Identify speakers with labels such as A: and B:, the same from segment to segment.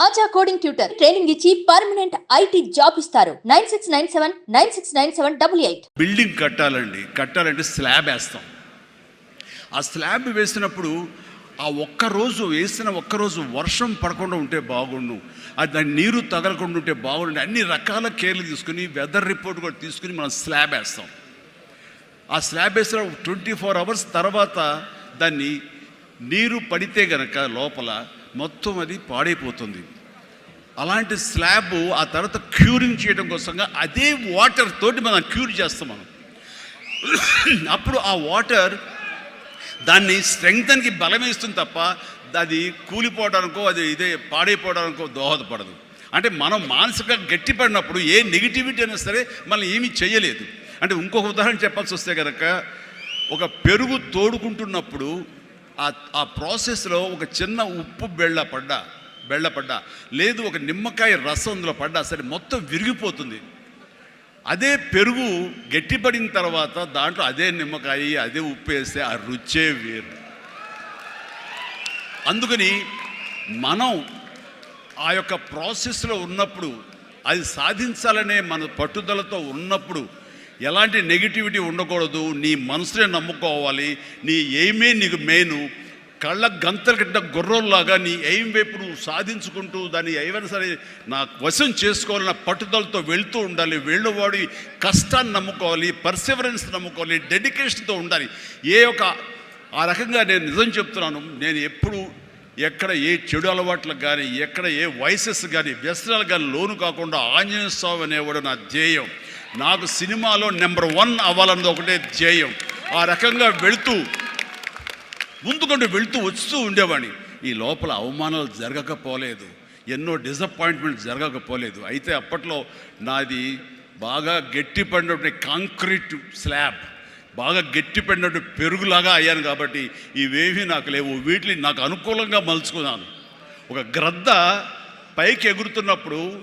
A: ఆచా coding tutor training ఇచ్చి permanent IT job ఇస్తారు. Nine six nine seven nine six nine seven double eight.
B: Building కట్టాలండి. కట్టాలంటే slab వేస్తాం. ఆ స్లాబ్ వేసినప్పుడు ఆ ఒక్క రోజు వేసిన ఒక్క రోజు వర్షం పడకుండా ఉంటే బాగుండు. అది దాని నీరు తగలకుండా ఉంటే బాగుండు. అన్ని రకాల కేర్లు తీసుకుని వెదర్ రిపోర్ట్ కూడా తీసుకుని మనం స్లాబ్ వేస్తాం. ఆ స్లాబ్ వేసిన ట్వంటీ ఫోర్ అవర్స్ తర్వాత దాన్ని నీరు పడితే గనక లోపల మొత్తం అది పాడైపోతుంది. అలాంటి స్లాబ్ ఆ తర్వాత క్యూరింగ్ చేయడం కోసంగా అదే వాటర్ తోటి మనం క్యూర్ చేస్తాం మనం. అప్పుడు ఆ వాటర్ దాన్ని స్ట్రెంగ్తన్కి బలం ఇస్తుంది తప్ప అది కూలిపోవడానికో అది ఇదే పాడైపోవడానికో దోహదపడదు. అంటే మనం మానసికంగా గట్టిపడినప్పుడు ఏ నెగిటివిటీ అయినా సరే మనం ఏమీ చేయలేదు. అంటే ఇంకొక ఉదాహరణ చెప్పాల్సి వస్తే కనుక ఒక పెరుగు తోడుకుంటున్నప్పుడు ఆ ఆ ప్రాసెస్లో ఒక చిన్న ఉప్పు బెళ్ళ పడ్డా బెళ్ళ పడ్డా. లేదు ఒక నిమ్మకాయ రసం అందులో పడ్డా. సరే మొత్తం విరిగిపోతుంది. అదే పెరుగు గట్టిపడిన తర్వాత దాంట్లో అదే నిమ్మకాయ అదే ఉప్పు వేస్తే ఆ రుచే వేరు. అందుకని మనం ఆ యొక్క ప్రాసెస్లో ఉన్నప్పుడు అది సాధించాలనే మన పట్టుదలతో ఉన్నప్పుడు ఎలాంటి నెగిటివిటీ ఉండకూడదు. నీ మనసునే నమ్ముకోవాలి. నీ ఎయిమే నీకు మెయిన్ కళ్ళ గంతల కింద గుర్రంలాగా నీ ఎయిం వైపు నువ్వు సాధించుకుంటూ దాన్ని ఏమైనా సరే నా వశం చేసుకోవాలన్న పట్టుదలతో వెళ్తూ ఉండాలి. వెళ్ళేవాడి కష్టాన్ని నమ్ముకోవాలి. పర్సివరెన్స్ నమ్ముకోవాలి. డెడికేషన్తో ఉండాలి. ఏ ఒక ఆ రకంగా నేను నిజం చెప్తున్నాను. నేను ఎప్పుడు ఎక్కడ ఏ చెడు అలవాట్లకు కానీ ఎక్కడ ఏ వయసెస్ కానీ వ్యసనాలు కానీ లోను కాకుండా ఆంజనేయ స్వామి అనేవాడు నా ధ్యేయం. నాకు సినిమాలో నెంబర్ వన్ అవ్వాలన్నది ఒకటే ధ్యేయం. ఆ రకంగా వెళుతూ ముందుకుంటూ వెళుతూ వస్తూ ఉండేవాడిని. ఈ లోపల అవమానాలు జరగకపోలేదు. ఎన్నో డిసప్పాయింట్మెంట్ జరగకపోలేదు. అయితే అప్పట్లో నాది బాగా గట్టి పడినటువంటి కాంక్రీట్ స్లాబ్ బాగా గట్టి పెరుగులాగా అయ్యాను కాబట్టి ఇవేమీ నాకు లేవు. వీటిని నాకు అనుకూలంగా మలుచుకున్నాను. ఒక గ్రద్ద పైకి ఎగురుతున్నప్పుడు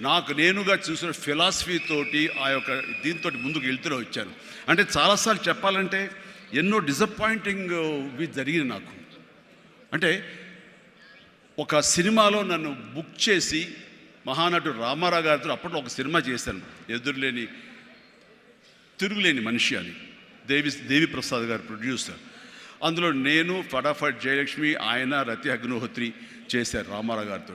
B: నాకు నేనుగా చూసిన ఫిలాసఫీ తోటి ఆ యొక్క దీంతో ముందుకు వెళ్తూనే వచ్చాను. అంటే చాలాసార్లు చెప్పాలంటే ఎన్నో డిసప్పాయింటింగ్ జరిగింది నాకు. అంటే ఒక సినిమాలో నన్ను బుక్ చేసి మహానటుడు రామారావు గారితో అప్పట్లో ఒక సినిమా చేశాను. ఎదురులేని తిరుగులేని మనిషి అని దేవి దేవి ప్రసాద్ గారు ప్రొడ్యూసర్ అందులో నేను ఫటాఫట్ జయలక్ష్మి ఆయన రతి అగ్నిహోత్రి చేశారు రామారావు గారితో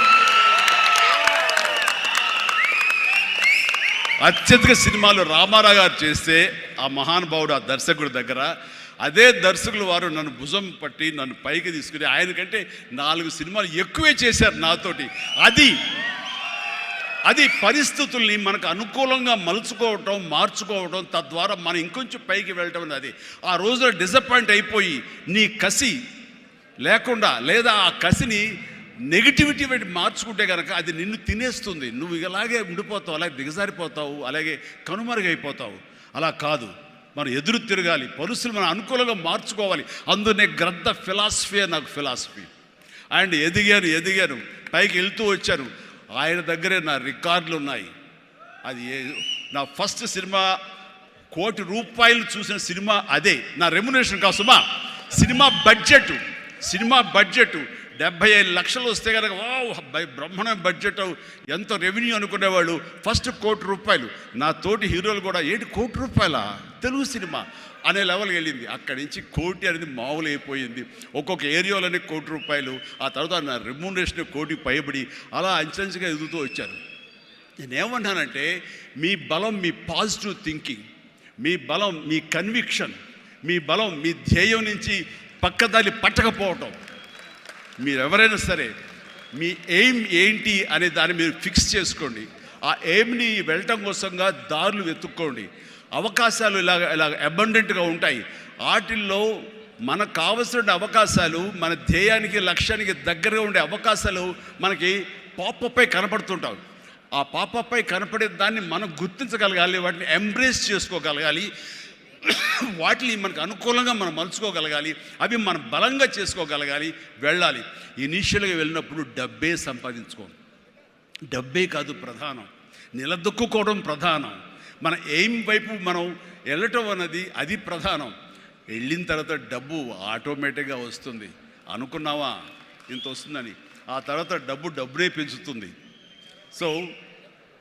B: అత్యధిక సినిమాలు రామారావు గారు చేస్తే ఆ మహానుభావుడు ఆ దర్శకుడి దగ్గర అదే దర్శకులు వారు నన్ను భుజం పట్టి నన్ను పైకి తీసుకుని ఆయన కంటే నాలుగు సినిమాలు ఎక్కువే చేశారు నాతోటి. అది అది పరిస్థితుల్ని మనకు అనుకూలంగా మలుచుకోవటం మార్చుకోవటం తద్వారా మనం ఇంకొంచెం పైకి వెళ్ళటం అనేది. ఆ రోజున డిసప్పాయింట్ అయిపోయి నీ కసి లేకుండా లేదా ఆ కసిని నెగిటివిటీ పెట్టి మార్చుకుంటే కనుక అది నిన్ను తినేస్తుంది. నువ్వు ఇలాగే ఉండిపోతావు అలాగే దిగజారిపోతావు అలాగే కనుమరుగైపోతావు. అలా కాదు. మనం ఎదురు తిరగాలి. పరిస్థితులు మనం అనుకూలంగా మార్చుకోవాలి. అందునే గ్రద్ద ఫిలాసఫీ నాకు ఫిలాసఫీ. అండ్ ఎదిగాను ఎదిగాను. పైకి వెళ్తూ వచ్చాను. ఆయన దగ్గరే నా రికార్డులు ఉన్నాయి. అది ఏ- నా ఫస్ట్ సినిమా కోటి రూపాయలు చూసిన సినిమా అదే. నా రెమ్యునేషన్ కాసుమా సినిమా బడ్జెట్. Cinema budget. డెబ్బై ఐదు లక్షలు వస్తే కనుక వావ్ బ్రహ్మణ బడ్జెట్ ఎంత రెవెన్యూ అనుకునేవాళ్ళు. ఫస్ట్ కోటి రూపాయలు. నా తోటి హీరోలు కూడా ఏంటి కోటి రూపాయల? తెలుగు సినిమా. అనే లెవెల్కి వెళ్ళింది. అక్కడి నుంచి కోటి అనేది మామూలు అయిపోయింది ఒక్కొక్క ఏరియాలోనే కోటి రూపాయలు. ఆ తర్వాత నా రెమ్యూనరేషన్ కోటి పైబడి అలా అంచంచగా ఎదుగుతూ వచ్చారు. నేనేమన్నానంటే మీ బలం మీ పాజిటివ్ థింకింగ్ మీ బలం మీ కన్విక్షన్ మీ బలం మీ ధ్యేయం నుంచి పక్కదారి పట్టకపోవటం మీరు ఎవరైనా సరే మీ ఎయిమ్ ఏంటి అనే దాన్ని మీరు ఫిక్స్ చేసుకోండి. ఆ ఎయిమ్ని వెళ్ళటం కోసంగా దారులు వెతుక్కోండి. అవకాశాలు ఇలాగ ఇలాగ అబండెంట్గా ఉంటాయి. వాటిల్లో మనకు కావలసిన అవకాశాలు మన ధ్యేయానికి లక్ష్యానికి దగ్గరగా ఉండే అవకాశాలు మనకి పాపపై కనపడుతుంటాయి. ఆ పాపపై కనపడే దాన్ని మనం గుర్తించగలగాలి వాటిని ఎంబ్రేస్ చేసుకోగలగాలి. వాటిని మనకు అనుకూలంగా మనం మలుచుకోగలగాలి అవి మనం బలంగా చేసుకోగలగాలి వెళ్ళాలి. ఇనీషియల్గా వెళ్ళినప్పుడు డబ్బే సంపాదించుకో. డబ్బే కాదు ప్రధానం. నిలదొక్కుకోవడం ప్రధానం. మన ఎయిమ్ వైపు మనం వెళ్ళటం అన్నది అది ప్రధానం. వెళ్ళిన తర్వాత డబ్బు ఆటోమేటిక్గా వస్తుంది. అనుకున్నావా? ఇంత వస్తుందని. ఆ తర్వాత డబ్బు డబ్బునే పెంచుతుంది. సో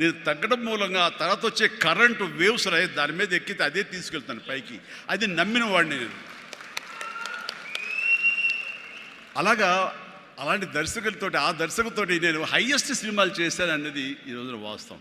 B: నేను తగ్గడం మూలంగా తర్వాత వచ్చే కరెంటు వేవ్స్ రాయి దాని మీద ఎక్కితే అదే తీసుకెళ్తాను పైకి. అది నమ్మిన వాడిని నేను. అలాగా అలాంటి దర్శకులతోటి ఆ దర్శకులతోటి నేను హయ్యెస్ట్ సినిమాలు చేశాను అన్నది ఈ వాస్తవం.